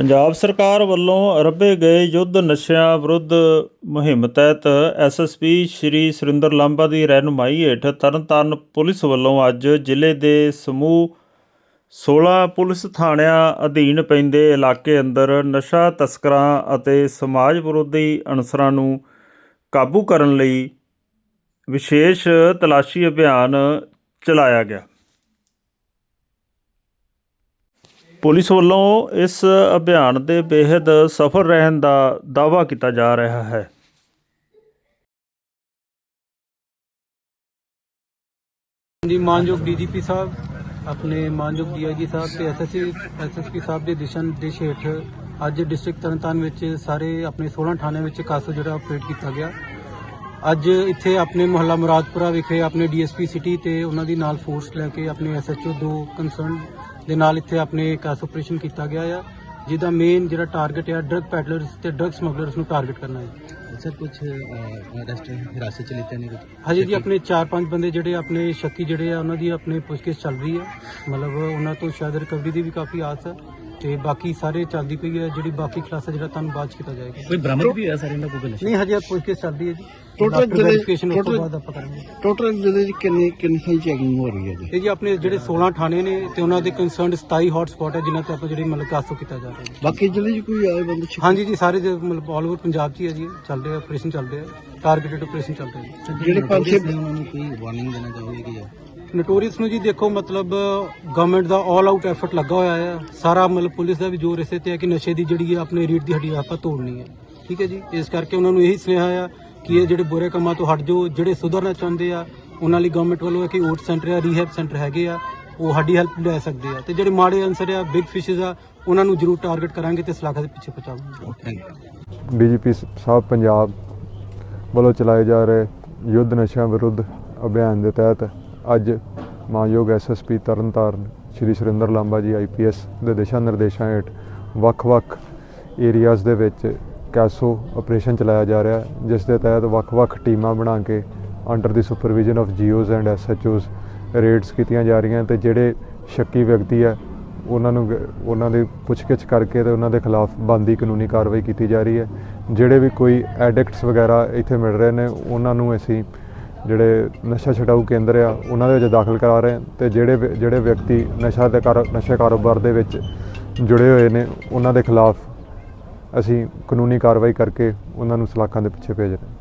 ਪੰਜਾਬ ਸਰਕਾਰ ਵੱਲੋਂ ਅਰੰਭੇ ਗਏ ਯੁੱਧ ਨਸ਼ਿਆਂ ਵਿਰੁੱਧ ਮੁਹਿੰਮ ਤਹਿਤ ਐਸਐਸਪੀ ਸ਼੍ਰੀ ਸੁਰਿੰਦਰ ਲਾਂਬਾ ਦੀ ਰਹਿਨੁਮਾਈ ਹੇਠ ਤਰਨਤਾਰਨ ਪੁਲਿਸ ਵੱਲੋਂ ਅੱਜ ਜ਼ਿਲ੍ਹੇ ਦੇ ਸਮੂਹ 16 ਪੁਲਿਸ ਥਾਣਿਆਂ ਅਧੀਨ ਪੈਂਦੇ ਇਲਾਕੇ ਅੰਦਰ ਨਸ਼ਾ ਤਸਕਰਾਂ ਅਤੇ ਸਮਾਜ ਵਿਰੋਧੀ ਅਨਸਰਾਂ ਨੂੰ ਕਾਬੂ ਕਰਨ ਲਈ ਵਿਸ਼ੇਸ਼ ਤਲਾਸ਼ੀ ਅਭਿਆਨ ਚਲਾਇਆ ਗਿਆ। ਪੁਲਿਸ ਵੱਲੋਂ ਇਸ ਅਭਿਆਨ ਦੇ ਬੇहद ਸਫਲ ਰਹਿਣ ਦਾ ਦਾਅਵਾ ਕੀਤਾ ਜਾ ਰਿਹਾ ਹੈ। ਜੀ, ਮਾਨਯੋਗ ਡੀਜੀਪੀ ਸਾਹਿਬ, ਆਪਣੇ ਮਾਨਯੋਗ ਡੀਆਈਜੀ ਸਾਹਿਬ ਤੇ ਐਸਐਸਸੀ ਐਸਐਸਪੀ ਸਾਹਿਬ ਦੇ ਦਿਸ਼ਾ ਨਿਰਦੇਸ਼ ਹੇਠ ਅੱਜ ਡਿਸਟ੍ਰਿਕਟ ਤਰਨਤਾਰਨ ਵਿੱਚ ਸਾਰੇ ਆਪਣੇ 16 ਥਾਣਿਆਂ ਵਿੱਚ ਕਾਸੋ ਜਿਹੜਾ ਆਪਰੇਟ ਕੀਤਾ ਗਿਆ। ਅੱਜ ਇੱਥੇ ਆਪਣੇ ਮੁਹੱਲਾ ਮੁਰਾਦਪੁਰਾ ਵਿਖੇ ਆਪਣੇ ਡੀਐਸਪੀ ਸਿਟੀ ਤੇ ਉਹਨਾਂ ਦੀ ਨਾਲ ਫੋਰਸ ਲੈ ਕੇ ਆਪਣੇ ਐਸਐਚਓ ਦੋ ਕੰਸਰਨ ਦੇ ਨਾਲ ਇੱਥੇ ਆਪਣੇ ਕਾਸ ਆਪਰੇਸ਼ਨ ਕੀਤਾ ਗਿਆ ਆ ਜਿਹਦਾ ਮੇਨ ਜਿਹੜਾ ਟਾਰਗੇਟ ਆ ਡਰਗ ਪੈਡਲਰਸ ਤੇ ਡਰਗ ਸਮਗਲਰਸ ਨੂੰ ਟਾਰਗੇਟ ਕਰਨਾ ਹੈ। ਸਰ ਕੁਝ ਅਰੈਸਟ ਹਿਰਾਸਤ ਚ ਲਿੱਤੇ ਨੇ ਕੁਝ ਹਜੇ ਜੀ ਆਪਣੇ 4-5 ਬੰਦੇ ਜਿਹੜੇ ਆਪਣੇ ਸ਼ੱਕੀ ਜਿਹੜੇ ਆ ਉਹਨਾਂ ਦੀ ਆਪਣੇ ਪੁੱਛਗਿੱਛ ਚੱਲ ਰਹੀ ਹੈ ਮਤਲਬ ਉਹਨਾਂ ਤੋਂ ਸ਼ਾਇਦ ਰਿਕਵਰੀ ਦੀ ਵੀ ਕਾਫੀ ਆਸ ਹੈ ਤੇ ਬਾਕੀ ਸਾਰੇ ਚੱਲਦੀ ਪਈ ਹੈ ਜਿਹੜੀ ਬਾਕੀ ਕਲਾਸਾਂ ਜਿਹੜਾ ਤੁਹਾਨੂੰ ਬਾਅਦ ਚ ਕੀਤਾ ਜਾਏਗਾ। ਕੋਈ ਬਰਾਮਦ ਵੀ ਹੋਇਆ ਸਰ ਇਹਨਾਂ ਕੋਲ ਨਹੀਂ ਹਜੇ ਪੁੱਛਗਿੱਛ ਚੱਲ ਰਹੀ ਹੈ ਜੀ। Total ਜਿਹੜੇ- ਵੈਰੀਫਿਕੇਸ਼ਨ ਉਸ ਤੋਂ total- ਬਾਅਦ ਆਪਾਂ ਕਰਾਂਗੇ। ਟੋਟਲ ਕਿੰਨੀ ਕਿੰਨੀ ਸਾਰੀ ਚੈਕਿੰਗ ਹੋ ਰਹੀ ਹੈ ਜੀ? ਇਹ ਜੀ ਆਪਣੇ ਜਿਹੜੇ 16 ਥਾਣੇ ਨੇ ਤੇ ਉਹਨਾਂ ਦੇ ਕੰਸਰਨਡ 27 ਹੌਟ ਸਪੌਟ ਹੈ ਜਿਨ੍ਹਾਂ ਤੇ ਆਪਾਂ ਜਿਹੜੀ ਮਤਲਬ ਕਾਸੋ ਕੀਤਾ ਜਾ ਰਿਹਾ ਹੈ। ਬਾਕੀ ਜ਼ਿਲ੍ਹੇ 'ਚ ਕੋਈ ਆਏ ਬੰਦੇ ਛੁੱਟੇ? ਹਾਂਜੀ ਜੀ ਸਾਰੇ ਜੇ ਮਤਲਬ ਆਲ ਓਵਰ ਪੰਜਾਬ 'ਚ ਹੀ ਹੈ ਜੀ ਇਹ ਚੱਲ ਰਿਹਾ ਆਪਰੇਸ਼ਨ ਚੱਲ ਰਿਹਾ ਟਾਰਗੇਟਡ ਆਪਰੇਸ਼ਨ ਚੱਲ ਰਿਹਾ ਜੀ। ਜਿਹੜੇ ਪੰਜ ਛੇ ਨੇ ਉਹਨਾਂ ਨੂੰ ਕੋਈ ਵਾਰਨਿੰਗ ਦੇਣਾ ਚਾਹੋਗੇ ਕਿ ਨੋਟੋਰੀਅਸ ਨੂੰ ਜੀ ਦੇਖੋ ਮਤਲਬ ਗਵਰਨਮੈਂਟ ਦਾ 올 ਆਊਟ ਐਫਰਟ ਲੱਗਾ ਹੋਇਆ ਹੈ। ਸਾਰਾ ਮਤਲਬ ਪੁਲਿਸ ਦਾ ਵੀ ਜ਼ੋਰ ਇਸੇ ਤੇ ਹੈ ਕਿ ਨਸ਼ੇ ਦੀ ਜਿਹੜੀ ਹੈ ਆਪਣੇ ਰੀੜ ਦੀ ਹੱਡੀ ਆਪਾਂ ਤੋੜਨੀ ਹੈ। ਠੀਕ ਹੈ ਜੀ ਇਸ ਕਰਕੇ ਉਹਨਾਂ ਨੂੰ ਇਹੀ ਸੁਨੇਹਾ ਆ ਕਿ ਇਹ ਜਿਹੜੇ ਬੁਰੇ ਕੰਮਾਂ ਤੋਂ ਹਟ ਜਾਓ ਜਿਹੜੇ ਸੁਧਰਨਾ ਚਾਹੁੰਦੇ ਆ ਉਹਨਾਂ ਲਈ ਗਵਰਨਮੈਂਟ ਵੱਲੋਂ ਕਿ ਓਟ ਸੈਂਟਰ ਆ ਰੀਹੈਬ ਸੈਂਟਰ ਹੈਗੇ ਆ ਉਹ ਸਾਡੀ ਹੈਲਪ ਲੈ ਸਕਦੇ ਆ। ਤੇ ਜਿਹੜੇ ਮਾੜੇ ਅਨਸਰ ਆ ਬਿਗ ਫਿਸ਼ਸ ਆ ਉਹਨਾਂ ਨੂੰ ਜ਼ਰੂਰ ਟਾਰਗੇਟ ਕਰਾਂਗੇ ਤੇ ਸਲਾਖਾਂ ਦੇ ਪਿੱਛੇ ਪਹੁੰਚਾਵਾਂਗੇ। ਡੀਜੀਪੀ ਸਾਹਿਬ ਪੰਜਾਬ ਵੱਲੋਂ ਚਲਾਏ ਜਾ ਰਹੇ ਯੁੱਧ ਨਸ਼ਿਆਂ ਵਿਰੁੱਧ ਅਭਿਆਨ ਦੇ ਤਹਿਤ ਅੱਜ ਮਾਨਯੋਗ ਐਸਐਸਪੀ ਤਰਨਤਾਰਨ ਸ਼੍ਰੀ ਸੁਰਿੰਦਰ ਲਾਂਬਾ ਜੀ ਆਈਪੀਐਸ ਦੇ ਦਿਸ਼ਾ ਨਿਰਦੇਸ਼ਾਂ ਹੇਠ ਵੱਖ-ਵੱਖ ਏਰੀਆਜ਼ ਦੇ ਵਿੱਚ ਕੈਸੋ ਆਪਰੇਸ਼ਨ ਚਲਾਇਆ ਜਾ ਰਿਹਾ ਜਿਸ ਦੇ ਤਹਿਤ ਵੱਖ-ਵੱਖ ਟੀਮਾਂ ਬਣਾ ਕੇ under the supervision of GOs and SHOs raids ਕੀਤੀਆਂ ਜਾ ਰਹੀਆਂ ਤੇ ਜਿਹੜੇ ਸ਼ੱਕੀ ਵਿਅਕਤੀ ਹੈ, ਉਹਨਾਂ ਨੂੰ ਉਹਨਾਂ ਦੀ ਪੁੱਛਗਿੱਛ ਕਰਕੇ ਤੇ ਉਹਨਾਂ ਦੇ ਖਿਲਾਫ ਬੰਦੀ ਕਾਨੂੰਨੀ ਕਾਰਵਾਈ ਕੀਤੀ ਜਾ ਰਹੀ ਹੈ। ਜਿਹੜੇ ਵੀ ਕੋਈ ਐਡਿਕਟਸ ਵਗੈਰਾ ਇੱਥੇ ਮਿਲ ਰਹੇ ਨੇ, ਉਹਨਾਂ ਨੂੰ ਅਸੀਂ ਜਿਹੜੇ ਨਸ਼ਾ ਛਡਾਊ ਕੇਂਦਰ ਆ, ਉਹਨਾਂ ਦੇ ਵਿੱਚ ਦਾਖਲ ਕਰਾ ਰਹੇ ਹਾਂ ਤੇ ਜਿਹੜੇ ਵਿ- ਜਿਹੜੇ ਵਿਅਕਤੀ ਨਸ਼ਾ ਦੇ ਕਾਰ, ਨਸ਼ੇ ਕਾਰੋਬਾਰ ਦੇ ਵਿੱਚ ਜੁੜੇ ਹੋਏ ਨੇ, ਉਹਨਾਂ ਦੇ ਖਿਲਾਫ ਅਸੀਂ ਕਾਨੂੰਨੀ ਕਾਰਵਾਈ ਕਰਕੇ ਉਹਨਾਂ ਨੂੰ ਸਲਾਖਾਂ ਦੇ ਪਿੱਛੇ ਭੇਜ ਰਹੇ ਹਾਂ।